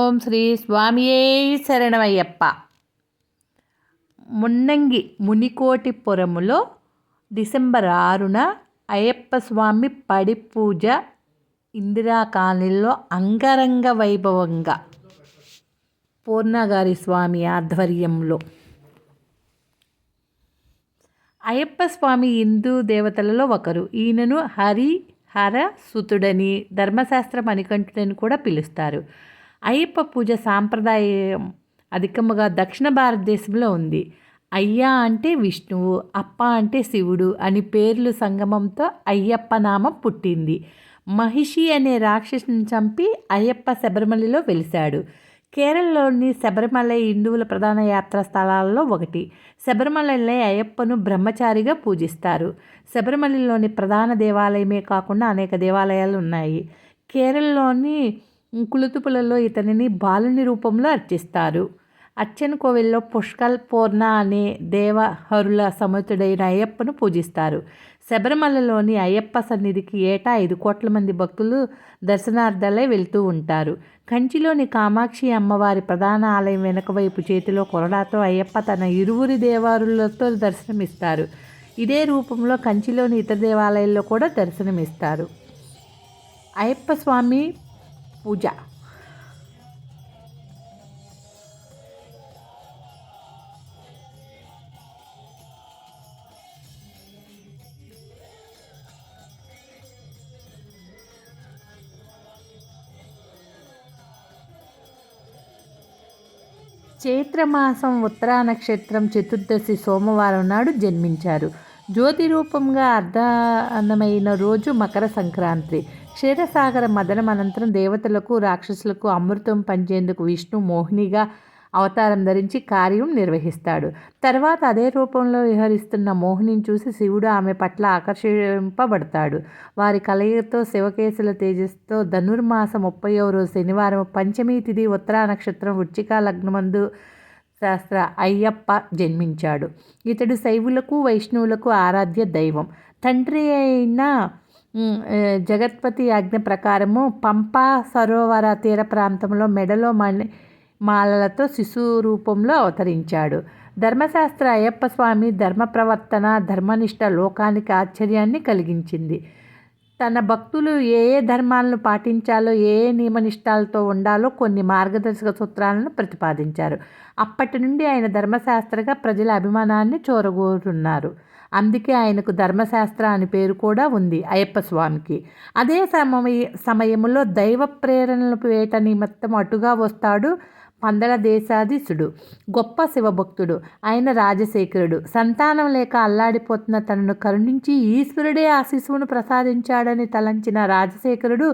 ఓం శ్రీ స్వామియే శరణమయ్యప్ప. మున్నంగి మునికోటిపురములో డిసెంబర్ ఆరున అయ్యప్ప స్వామి పడి పూజ ఇందిరా కాలనీలో అంగరంగ వైభవంగా పూర్ణగారి స్వామి ఆధ్వర్యంలో. అయ్యప్ప స్వామి హిందూ దేవతలలో ఒకరు. ఈయనను హరి హర సుతుడని ధర్మశాస్త్ర మణికంఠుడని కూడా పిలుస్తారు. అయ్యప్ప పూజ సాంప్రదాయం అధికముగా దక్షిణ భారతదేశంలో ఉంది. అయ్యా అంటే విష్ణువు అప్ప అంటే శివుడు అని పేర్లు సంగమంతో అయ్యప్ప నామం పుట్టింది. మహిషి అనే రాక్షసుని చంపి అయ్యప్ప శబరిమలలో వెలిశాడు. కేరళలోని శబరిమల హిందువుల ప్రధాన యాత్రా స్థలాల్లో ఒకటి. శబరిమలలో అయ్యప్పను బ్రహ్మచారిగా పూజిస్తారు. శబరిమలలోని ప్రధాన దేవాలయమే కాకుండా అనేక దేవాలయాలు ఉన్నాయి. కేరళలోని కులుతుపులలో ఇతనిని బాలుని రూపంలో అర్చిస్తారు. అచ్చన్ కోవిల్లో పుష్కల్ పూర్ణ అనే దేవహరుల సమతుడైన అయ్యప్పను పూజిస్తారు. శబరిమలలోని అయ్యప్ప సన్నిధికి ఏటా ఐదు కోట్ల మంది భక్తులు దర్శనార్థాలై వెళ్తూ ఉంటారు. కంచిలోని కామాక్షి అమ్మవారి ప్రధాన ఆలయం వెనుకవైపు చేతిలో కొరడాతో అయ్యప్ప తన ఇరువురి దేవారులతో దర్శనమిస్తారు. ఇదే రూపంలో కంచిలోని ఇతర దేవాలయాల్లో కూడా దర్శనమిస్తారు. అయ్యప్ప స్వామి పూజ. చైత్రమాసం ఉత్తరా నక్షత్రం చతుర్దశి సోమవారం నాడు జన్మించారు. జ్యోతి రూపంగా అర్ధమైన రోజు మకర సంక్రాంతి. క్షీరసాగర మదనం అనంతరం దేవతలకు రాక్షసులకు అమృతం పంచేందుకు విష్ణు మోహినిగా అవతారం ధరించి కార్యం నిర్వహిస్తాడు. తర్వాత అదే రూపంలో విహరిస్తున్న మోహినిని చూసి శివుడు ఆమె పట్ల ఆకర్షింపబడతాడు. వారి కలయికతో శివకేశుల తేజస్తో ధనుర్మాస ముప్పయో రోజు శనివారం పంచమీ తిథి ఉత్తరా నక్షత్రం వృచ్చికా లగ్నమందు శాస్త్ర అయ్యప్ప జన్మించాడు. ఇతడు శైవులకు వైష్ణవులకు ఆరాధ్య దైవం. తండ్రి అయిన జగత్పతి ఆజ్ఞ ప్రకారము పంపా సరోవర తీర ప్రాంతంలో మెడలో మణి మాలలతో శిశువు రూపంలో అవతరించాడు. ధర్మశాస్త్ర అయ్యప్ప స్వామి ధర్మ ప్రవర్తన ధర్మనిష్ట లోకానికి ఆశ్చర్యాన్ని కలిగించింది. తన భక్తులు ఏ ఏ ధర్మాలను పాటించాలో ఏ ఏ నియమనిష్టాలతో ఉండాలో కొన్ని మార్గదర్శక సూత్రాలను ప్రతిపాదించారు. అప్పటి నుండి ఆయన ధర్మశాస్త్రగా ప్రజల అభిమానాన్ని చూరగోరుతున్నారు. అందుకే ఆయనకు ధర్మశాస్త్ర అని పేరు కూడా ఉంది అయ్యప్ప స్వామికి. అదే సమయ సమయంలో దైవ ప్రేరణల వేట నిమిత్తం అటుగా వస్తాడు పందల దేశాధీశుడు గొప్ప శివభక్తుడు ఆయన రాజశేఖరుడు. సంతానం లేక అల్లాడిపోతున్న తనను కరుణించి ఈశ్వరుడే ఆ శిశువును ప్రసాదించాడని తలంచిన రాజశేఖరుడు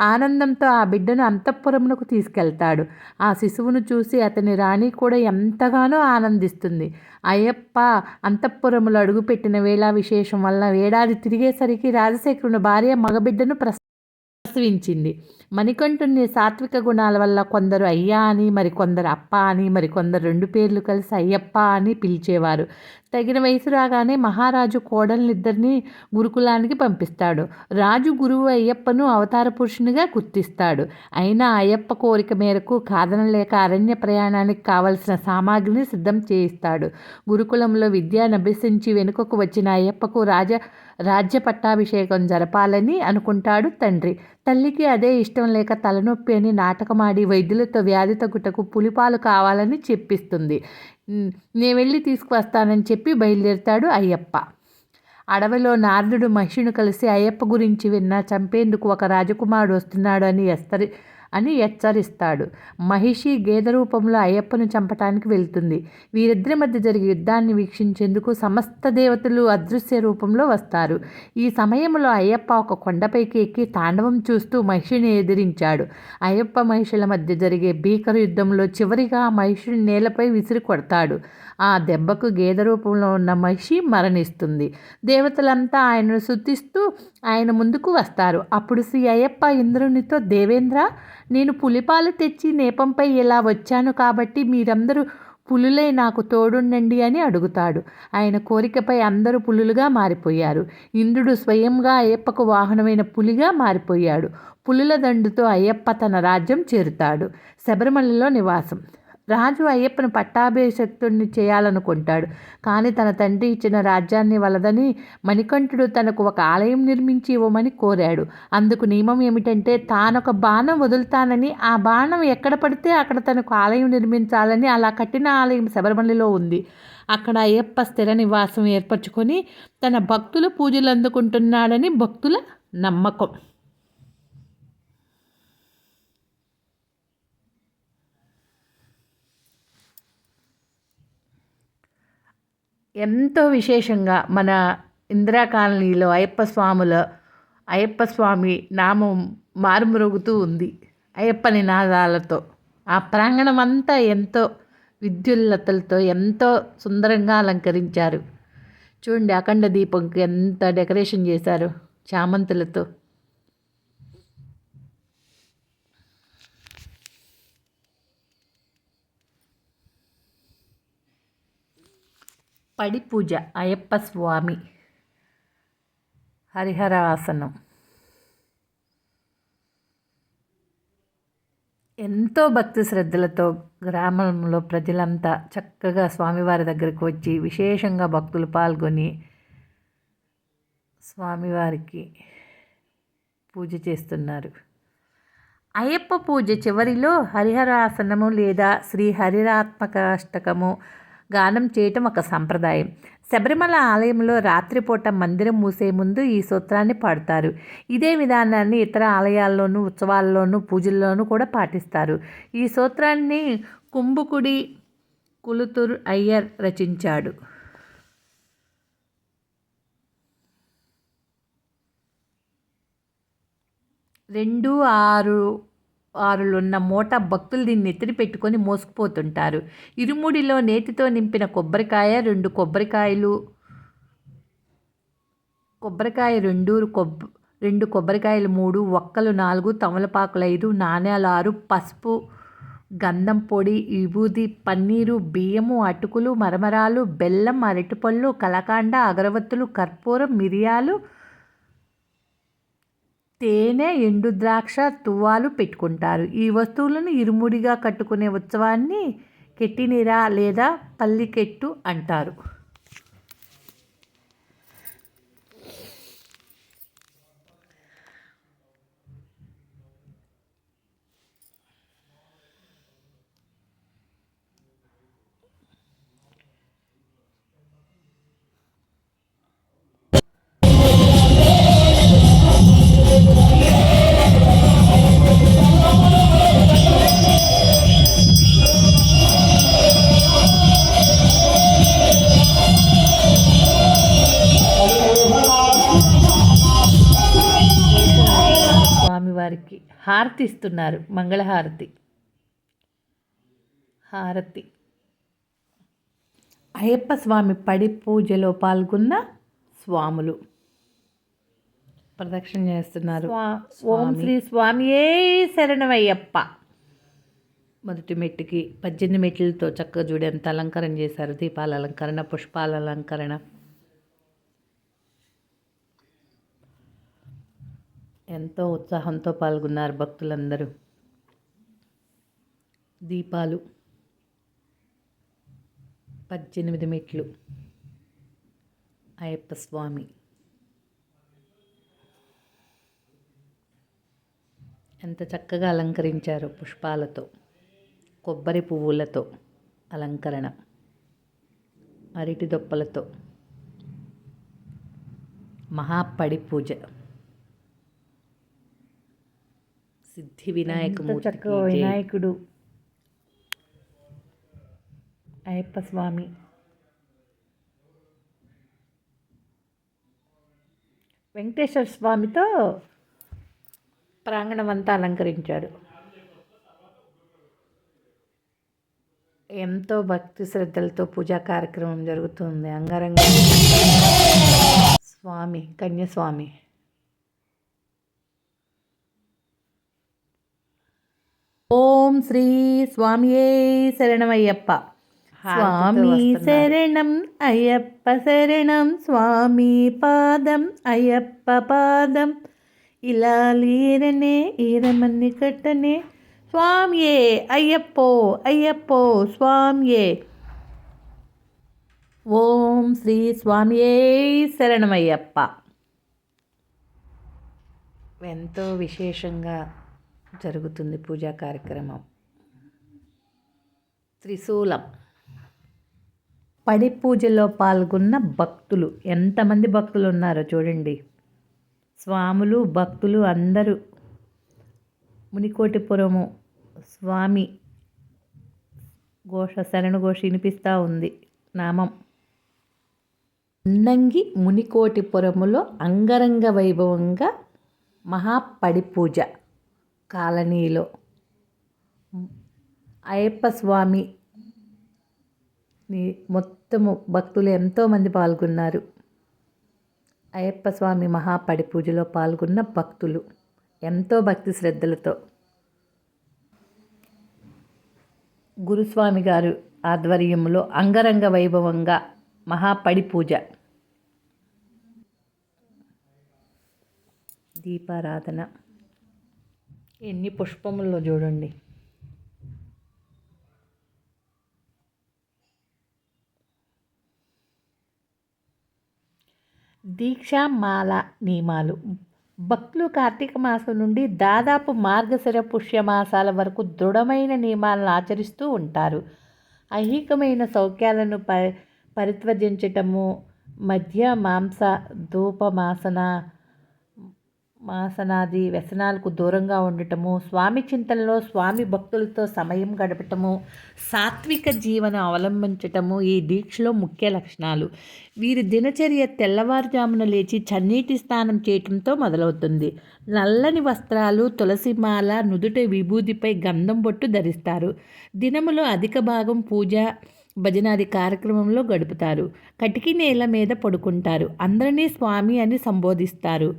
ఆనందంతో ఆ బిడ్డను అంతఃపురమునకు తీసుకెళ్తాడు. ఆ శిశువును చూసి అతని రాణి కూడా ఎంతగానో ఆనందిస్తుంది. అయ్యప్ప అంతఃపురములో అడుగుపెట్టిన వేళ విశేషం వల్ల ఏడాది తిరిగేసరికి రాజశేఖరుని భార్య మగబిడ్డను ప్రసవించింది. మణికంఠుని సాత్విక గుణాల వల్ల కొందరు అయ్యా అని మరికొందరు అప్ప అని మరికొందరు రెండు పేర్లు కలిసి అయ్యప్ప అని పిలిచేవారు. తగిన వయసు రాగానే మహారాజు కోడలిద్దరిని గురుకులానికి పంపిస్తాడు. రాజు గురువు అయ్యప్పను అవతార పురుషునిగా గుర్తిస్తాడు. అయినా అయ్యప్ప కోరిక మేరకు కాదనలేక అరణ్య ప్రయాణానికి కావలసిన సామాగ్రిని సిద్ధం చేయిస్తాడు. గురుకులంలో విద్యను అభ్యసించి వెనుకకు వచ్చిన అయ్యప్పకు రాజ రాజ్య పట్టాభిషేకం జరపాలని అనుకుంటాడు తండ్రి. తల్లికి అదే ఇష్టం లేక తలనొప్పి అని నాటకమాడి వైద్యులతో వ్యాధి తగ్గుటకు పులిపాలు కావాలని చెప్పిస్తుంది. నేను వెళ్ళి తీసుకువస్తానని చెప్పి బయలుదేరుతాడు అయ్యప్ప. అడవిలో నారదుడు మహిషిని కలిసి అయ్యప్ప గురించి విన్న చంపేందుకు ఒక రాజకుమారుడు వస్తున్నాడు అని ఎస్తరి అని హెచ్చరిస్తాడు. మహిషి గేద రూపంలో అయ్యప్పను చంపటానికి వెళ్తుంది. వీరిద్దరి మధ్య జరిగే యుద్ధాన్ని వీక్షించేందుకు సమస్త దేవతలు అదృశ్య రూపంలో వస్తారు. ఈ సమయంలో అయ్యప్ప ఒక కొండపైకి ఎక్కి తాండవం చూస్తూ మహిషిని ఎదిరించాడు. అయ్యప్ప మహిషుల మధ్య జరిగే భీకర యుద్ధంలో చివరిగా మహిషుని నేలపై విసిరి కొడతాడు. ఆ దెబ్బకు గేదె రూపంలో ఉన్న మహిషి మరణిస్తుంది. దేవతలంతా ఆయనను శుద్ధిస్తూ ఆయన ముందుకు వస్తారు. అప్పుడు శ్రీ అయ్యప్ప ఇంద్రునితో దేవేంద్ర నేను పులిపాలు తెచ్చి నేపంపై ఇలా వచ్చాను కాబట్టి మీరందరూ పులులై నాకు తోడుండండి అని అడుగుతాడు. ఆయన కోరికపై అందరూ పులులుగా మారిపోయారు. ఇంద్రుడు స్వయంగా అయ్యప్పకు వాహనమైన పులిగా మారిపోయాడు. పులుల దండుతో అయ్యప్ప తన రాజ్యం చేరుతాడు. శబరిమలలో నివాసం. రాజు అయ్యప్పను పట్టాభిషక్తుడిని చేయాలనుకుంటాడు. కానీ తన తండ్రి ఇచ్చిన రాజ్యాన్ని వలదని మణికంఠుడు తనకు ఒక ఆలయం నిర్మించి ఇవ్వమని కోరాడు. అందుకు నియమం ఏమిటంటే తానొక బాణం వదులుతానని ఆ బాణం ఎక్కడ పడితే అక్కడ తనకు ఆలయం నిర్మించాలని అలా కట్టిన ఆలయం శబరిమలలో ఉంది. అక్కడ అయ్యప్ప స్థిర నివాసం ఏర్పరచుకొని తన భక్తుల పూజలు అందుకుంటున్నాడని భక్తుల నమ్మకం. ఎంతో విశేషంగా మన ఇందిరా కాలనీలో అయ్యప్ప స్వాముల అయ్యప్ప స్వామి నామం మారుమ్రోగుతూ ఉంది అయ్యప్ప నినాదాలతో. ఆ ప్రాంగణం అంతా ఎంతో విద్యుల్లతలతో ఎంతో సుందరంగా అలంకరించారు. చూడండి అఖండ దీపంకి ఎంత డెకరేషన్ చేశారు చామంతులతో. పడి పూజ అయ్యప్ప స్వామి. హరిహరాసనం. ఎంతో భక్తి శ్రద్ధలతో గ్రామంలో ప్రజలంతా చక్కగా స్వామివారి దగ్గరికి వచ్చి విశేషంగా భక్తులు పాల్గొని స్వామివారికి పూజ చేస్తున్నారు. అయ్యప్ప పూజ చివరిలో హరిహరాసనము లేదా శ్రీ హరిరాత్మకాష్టకము గానం చేయటం ఒక సంప్రదాయం. శబరిమల ఆలయంలో రాత్రిపూట మందిరం మూసే ముందు ఈ సూత్రాన్ని పాడుతారు. ఇదే విధానాన్ని ఇతర ఆలయాల్లోనూ ఉత్సవాల్లోనూ పూజల్లోనూ కూడా పాటిస్తారు. ఈ సూత్రాన్ని కుంభకుడి కులుతురు అయ్యర్ రచించాడు. రెండు ఆరు వారులున్న మూట భక్తులు దీన్ని ఎత్తిడి పెట్టుకొని మోసుకుపోతుంటారు. ఇరుముడిలో నేతితో నింపిన కొబ్బరికాయ రెండు కొబ్బరికాయలు కొబ్బరికాయ రెండు కొబ్బ రెండు కొబ్బరికాయలు మూడు ఒక్కలు నాలుగు తమలపాకులు ఐదు నాణ్యాలు ఆరు పసుపు గంధం పొడి విభూది పన్నీరు బియ్యము అటుకులు మరమరాలు బెల్లం అరటిపళ్ళు కలకాండ అగరవత్తులు కర్పూరం మిరియాలు తేనె ఎండు ద్రాక్ష తువ్వాలు పెట్టుకుంటారు. ఈ వస్తువులను ఇరుముడిగా కట్టుకునే ఉత్సవాన్ని కెట్టినిరా లేదా పల్లికెట్టు అంటారు. హారతి ఇస్తున్నారు మంగళహారతి. హారతి. అయ్యప్ప స్వామి పడి పూజలో పాల్గొన్న స్వాములు. ప్రదక్షిణ చేస్తున్నారు. ఓం శ్రీ స్వామియే శరణమయ్యప్ప. మొదటి మెట్టుకి పద్దెనిమిది మెట్లతో చక్కగా చూడి ఎంత అలంకరణ చేశారు. దీపాల అలంకరణ పుష్పాల అలంకరణ. ఎంతో ఉత్సాహంతో పాల్గొన్నారు భక్తులందరూ. దీపాలు పద్దెనిమిది మెట్లు. అయ్యప్ప స్వామి. ఎంత చక్కగా అలంకరించారో పుష్పాలతో కొబ్బరి పువ్వులతో అలంకరణ అరటి దొప్పలతో. మహాపడి పూజ సిద్ధి వినాయక చక్కగా వినాయకుడు. అయ్యప్ప స్వామి. వెంకటేశ్వర స్వామితో ప్రాంగణం అంతా అలంకరించాడు ఎంతో భక్తి శ్రద్ధలతో పూజా కార్యక్రమం జరుగుతుంది. అంగరంగ స్వామి కన్యస్వామి. ఓం శ్రీ స్వామియే శరణమయ్యప్ప. స్వామి శరణం అయ్యప్ప శరణం స్వామి పాదం అయ్యప్ప పాదం. ఇలా లీరనే ఈరమన్ని కట్టనే స్వామియే అయ్యప్పో అయ్యప్పో స్వామియే. ఓం శ్రీ స్వామియే శరణమయ్యప్ప. ఎంతో విశేషంగా జరుగుతుంది పూజా కార్యక్రమం. త్రిశూలం. పడి పూజలో పాల్గొన్న భక్తులు. ఎంతమంది భక్తులు ఉన్నారో చూడండి. స్వాములు భక్తులు అందరూ. మునికోటిపురము స్వామి ఘోష శరణు ఘోష వినిపిస్తూ ఉంది నామం. ఉండంగి మునికోటిపురములో అంగరంగ వైభవంగా మహాపడి పూజ. కాలనీలో. అయ్యప్ప స్వామి మొత్తము భక్తులు ఎంతోమంది పాల్గొన్నారు. అయ్యప్ప స్వామి మహాపడి పూజలో పాల్గొన్న భక్తులు ఎంతో భక్తి శ్రద్ధలతో. గురుస్వామి గారు ఆధ్వర్యంలో అంగరంగ వైభవంగా మహాపడి పూజ. దీపారాధన. ఎన్ని పుష్పముల్లో చూడండి. దీక్షామాల నియమాలు. భక్తులు కార్తీక మాసం నుండి దాదాపు మార్గశిర పుష్యమాసాల వరకు దృఢమైన నియమాలను ఆచరిస్తూ ఉంటారు. ఐహికమైన సౌఖ్యాలను ప పరిత్వజించటము మధ్య మాంస ధూపమాసన మాసనాది వ్యసనాలకు దూరంగా ఉండటము స్వామి చింతనలో స్వామి భక్తులతో సమయం గడపటము సాత్విక జీవనం అవలంబించటము ఈ దీక్షలో ముఖ్య లక్షణాలు. వీరి దినచర్య తెల్లవారుజామున లేచి చన్నీటి స్నానం చేయటంతో మొదలవుతుంది. నల్లని వస్త్రాలు తులసిమాల నుదుట విభూతిపై గంధం బొట్టు ధరిస్తారు. దినములో అధిక భాగం పూజ భజనాది కార్యక్రమంలో గడుపుతారు. కటికి నేల మీద పడుకుంటారు. అందరినీ స్వామి అని సంబోధిస్తారు.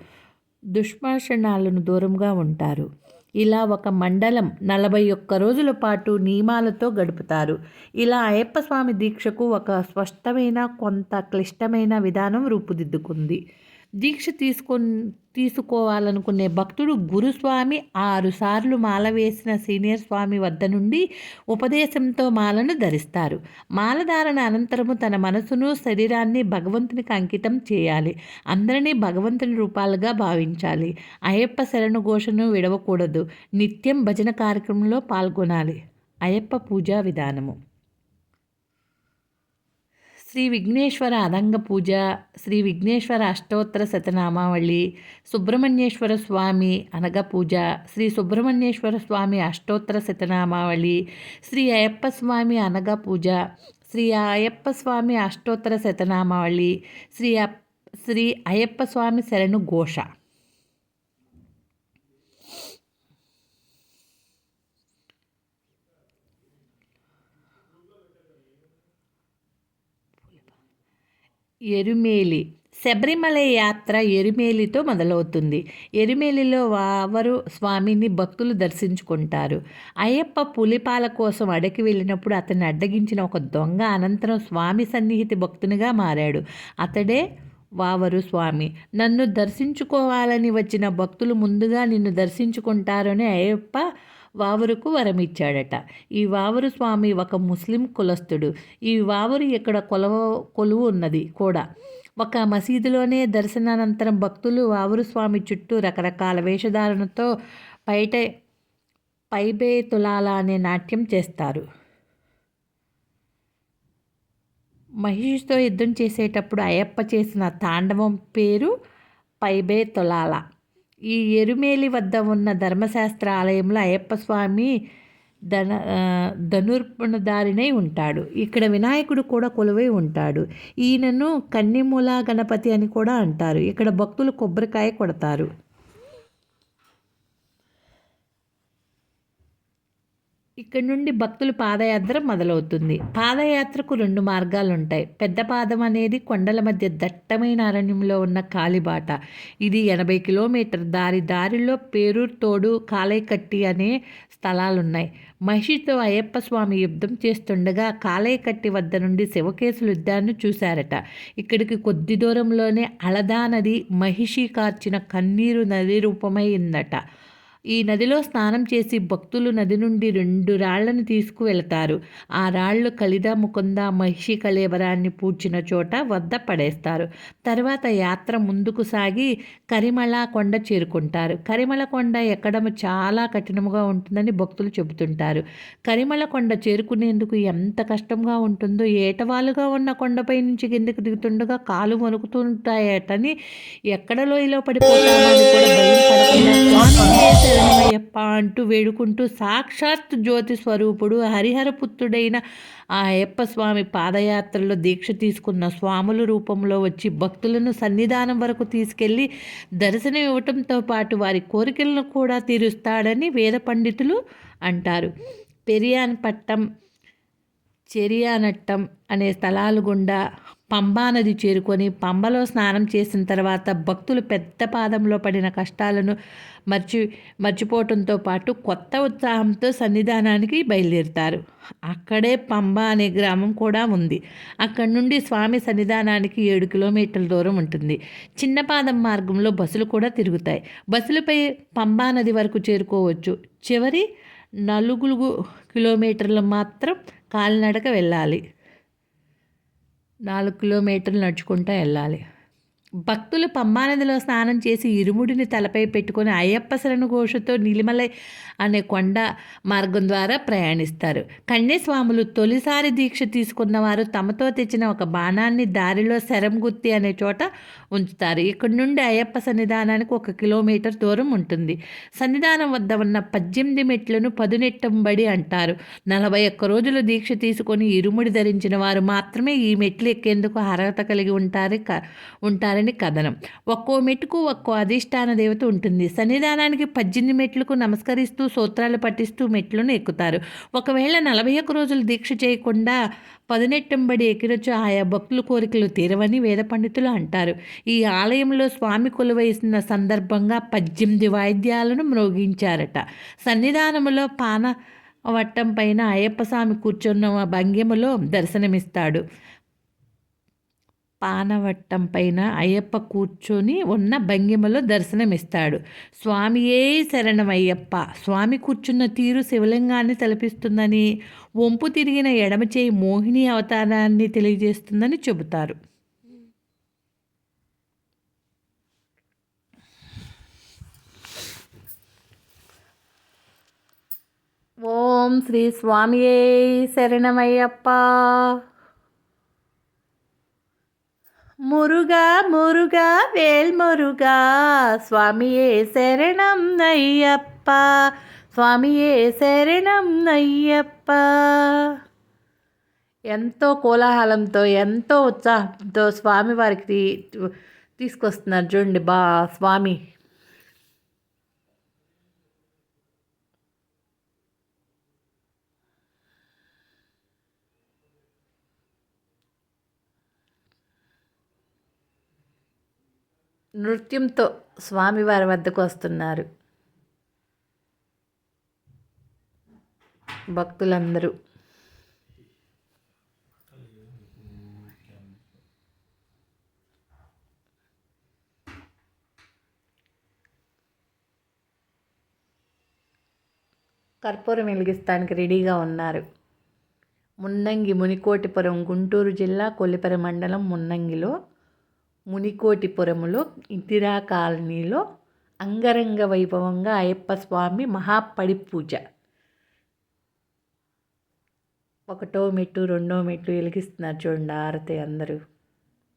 దుష్మాషణాలను దూరంగా ఉంటారు. ఇలా ఒక మండలం నలభై ఒక్క రోజుల పాటు నియమాలతో గడుపుతారు. ఇలా అయ్యప్ప స్వామి దీక్షకు ఒక స్పష్టమైన కొంత క్లిష్టమైన విధానం రూపుదిద్దుకుంది. దీక్ష తీసుకొ తీసుకోవాలనుకునే భక్తుడు గురుస్వామి ఆరుసార్లు మాల వేసిన సీనియర్ స్వామి వద్ద నుండి ఉపదేశంతో మాలను ధరిస్తారు. మాలధారణ అనంతరము తన మనసును శరీరాన్ని భగవంతునికి అంకితం చేయాలి. అందరినీ భగవంతుని రూపాలుగా భావించాలి. అయ్యప్ప శరణు ఘోషను విడవకూడదు. నిత్యం భజన కార్యక్రమంలో పాల్గొనాలి. అయ్యప్ప పూజా విధానము. శ్రీ విఘ్నేశ్వర అదంగ పూజ శ్రీ విఘ్నేశ్వర అష్టోత్తర శతనామావళి సుబ్రహ్మణ్యేశ్వర స్వామి అనగ పూజ శ్రీ సుబ్రహ్మణ్యేశ్వర స్వామి అష్టోత్తర శతనామావళి శ్రీ అయ్యప్ప స్వామి అనగ పూజ శ్రీ అయ్యప్ప స్వామి అష్టోత్తర శతనామావళి శ్రీ శ్రీ అయ్యప్ప స్వామి శరణు ఘోష ఎరుమేలి. శబరిమల యాత్ర ఎరుమేలితో మొదలవుతుంది. ఎరుమేలిలో వావరు స్వామిని భక్తులు దర్శించుకుంటారు. అయ్యప్ప పులిపాల కోసం అడకి వెళ్ళినప్పుడు అతన్ని అడ్డగించిన ఒక దొంగ అనంతరం స్వామి సన్నిహితి భక్తునిగా మారాడు. అతడే వావరు స్వామి నన్ను దర్శించుకోవాలని వచ్చిన భక్తులు ముందుగా నిన్ను దర్శించుకుంటారని అయ్యప్ప వావరుకు వరమిచ్చాడట. ఈ వావరు స్వామి ఒక ముస్లిం కులస్థుడు. ఈ వావరు ఇక్కడ కొలవ కొలువు ఉన్నది కూడా. ఒక మసీదులోనే దర్శనానంతరం భక్తులు వావరు స్వామి చుట్టూ రకరకాల వేషధారణతో పైట పైబే తులాల అనే నాట్యం చేస్తారు. మహిషితో యుద్ధం చేసేటప్పుడు అయ్యప్ప చేసిన తాండవం పేరు పైబే తులాల ఈ ఎరుమేలి వద్ద ఉన్న ధర్మశాస్త్ర ఆలయంలో అయ్యప్ప స్వామి ధన ధనుర్పణదారినై ఉంటాడు. ఇక్కడ వినాయకుడు కూడా కొలువై ఉంటాడు. ఈయనను కన్నిమూల గణపతి అని కూడా అంటారు. ఇక్కడ భక్తులు కొబ్బరికాయ కొడతారు. ఇక్కడ నుండి భక్తులు పాదయాత్ర మొదలవుతుంది. పాదయాత్రకు రెండు మార్గాలు ఉంటాయి పెద్ద పాదం అనేది కొండల మధ్య దట్టమైన అరణ్యంలో ఉన్న కాలిబాట. ఇది ఎనభై కిలోమీటర్ దారి దారిలో పేరూరు తోడు కాలైకట్టి అనే స్థలాలున్నాయి. మహిషితో అయ్యప్ప స్వామి యుద్ధం చేస్తుండగా కాలైకట్టి వద్ద నుండి శివకేశులు యుద్ధాన్ని చూశారట. ఇక్కడికి కొద్ది దూరంలోనే అలదా నది మహిషి కార్చిన కన్నీరు నది రూపమైందట. ఈ నదిలో స్నానం చేసి భక్తులు నది నుండి రెండు రాళ్ళను తీసుకువెళతారు. ఆ రాళ్ళు కలిద ముకుంద మహిషి కళేవరాన్ని పూడ్చిన చోట వద్ద పడేస్తారు. తర్వాత యాత్ర ముందుకు సాగి కరిమళ కొండ చేరుకుంటారు. కరిమళ కొండ ఎక్కడం చాలా కఠినముగా ఉంటుందని భక్తులు చెబుతుంటారు. కరిమళ కొండ చేరుకునేందుకు ఎంత కష్టంగా ఉంటుందో ఏటవాలుగా ఉన్న కొండపై నుంచి కిందకు దిగుతుండగా కాలు వణుకుతుంటాయటని ఎక్కడ లోయలో పడిపోతామని కూడా భయం అయ్యప్ప అంటూ వేడుకుంటూ సాక్షాత్ జ్యోతి స్వరూపుడు హరిహరపుత్రుడైన ఆ అయ్యప్ప స్వామి పాదయాత్రలో దీక్ష తీసుకున్న స్వాముల రూపంలో వచ్చి భక్తులను సన్నిధానం వరకు తీసుకెళ్ళి దర్శనం ఇవ్వటంతో పాటు వారి కోరికలను కూడా తీరుస్తాడని వేద పండితులు అంటారు. పెరియాన్ పట్టం చెరియానట్టం అనే స్థలాలు గుండా పంబా నది చేరుకొని పంబలో స్నానం చేసిన తర్వాత భక్తులు పెద్ద పాదంలో పడిన కష్టాలను మర్చి మర్చిపోవటంతో పాటు కొత్త ఉత్సాహంతో సన్నిధానానికి బయలుదేరుతారు. అక్కడే పంబా అనే గ్రామం కూడా ఉంది. అక్కడి నుండి స్వామి సన్నిధానానికి ఏడు కిలోమీటర్ల దూరం ఉంటుంది. చిన్న పాదం మార్గంలో బస్సులు కూడా తిరుగుతాయి. బస్సులపై పంబా నది వరకు చేరుకోవచ్చు. చివరి నలుగురు కిలోమీటర్లు మాత్రం కాలినడక వెళ్ళాలి. నాలుగు కిలోమీటర్లు నడుచుకుంటూ వెళ్ళాలి. భక్తులు పమ్మానదిలో స్నానం చేసి ఇరుముడిని తలపై పెట్టుకుని అయ్యప్ప శరణు ఘోషతో నిలిమలై అనే కొండ మార్గం ద్వారా ప్రయాణిస్తారు. కన్యస్వాములు తొలిసారి దీక్ష తీసుకున్న వారు తమతో తెచ్చిన ఒక బాణాన్ని దారిలో శరం గుత్తి అనే చోట ఉంచుతారు. ఇక్కడి నుండి అయ్యప్ప సన్నిధానానికి ఒక కిలోమీటర్ దూరం ఉంటుంది. సన్నిధానం వద్ద ఉన్న పద్దెనిమిది మెట్లను పదునెట్టంబడి అంటారు. నలభై ఒక్క రోజులు దీక్ష తీసుకొని ఇరుముడి ధరించిన వారు మాత్రమే ఈ మెట్లు ఎక్కేందుకు అర్హత కలిగి ఉంటారు ఉంటారు ఉంటారని కథనం. ఒక్కో మెట్టుకు ఒక్కో అధిష్టాన దేవత ఉంటుంది. సన్నిధానానికి పద్దెనిమిది మెట్లకు నమస్కరిస్తూ సూత్రాలు పఠిస్తూ మెట్లను ఎక్కుతారు. ఒకవేళ నలభై ఒక్క రోజులు దీక్ష చేయకుండా పదునెట్టంబడి ఎక్కిరొచ్చు ఆయా భక్తుల కోరికలు తీరవని వేద పండితులు అంటారు. ఈ ఆలయంలో స్వామి కొలువైసిన సందర్భంగా పద్దెనిమిది వాయిద్యాలను మ్రోగించారట. సన్నిధానములో పాన వట్టం పైన అయ్యప్ప స్వామి కూర్చున్న భంగిమలో దర్శనమిస్తాడు. పానవట్టం పైన అయ్యప్ప కూర్చొని ఉన్న భంగిమలో దర్శనమిస్తాడు. స్వామియే శరణమయ్యప్ప. స్వామి కూర్చున్న తీరు శివలింగాన్ని తలపిస్తుందని వంపు తిరిగిన ఎడమ చేయి మోహిని అవతారాన్ని తెలియజేస్తుందని చెబుతారు. ఓం శ్రీ స్వామియే శరణమయ్యప్ప. మురుగా మురుగా వేల్మురుగా స్వామియే శరణం నయ్యప్ప స్వామియే శరణం నయ్యప్ప ఎంతో కోలాహలంతో ఎంతో ఉత్సాహంతో స్వామివారికి తీసుకొస్తున్నారు. చూడండి బా స్వామి. నృత్యంతో స్వామివారి వద్దకు వస్తున్నారు. భక్తులందరూ. కర్పూరం వెలిగిస్తానికి రెడీగా ఉన్నారు. మున్నంగి మునికోటిపురం గుంటూరు జిల్లా కొల్లిపర మండలం మున్నంగిలో మునికోటిపురములో ఇందిరా కాలనీలో అంగరంగ వైభవంగా అయ్యప్ప స్వామి మహాపడి పూజ ఒకటో మెట్టు రెండో మెట్టు వెలిగిస్తున్నారు చూడండి ఆరతి అందరూ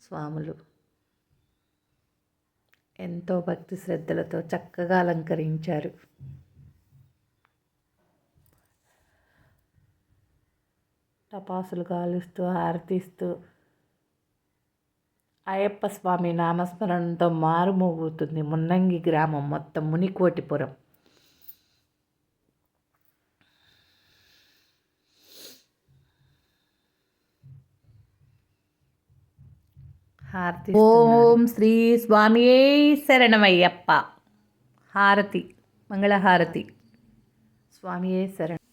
స్వాములు. ఎంతో భక్తి శ్రద్ధలతో చక్కగా అలంకరించారు. టపాసులు కాలుస్తూ ఆరతిస్తూ అయ్యప్ప స్వామి నామస్మరణంతో మారుమోగుతుంది మున్నంగి గ్రామం మొత్తం మునికోటిపురం. హారతి ఓం శ్రీ స్వామియే శరణమయ్యప్ప. హారతి మంగళహారతి. స్వామియే శరణ.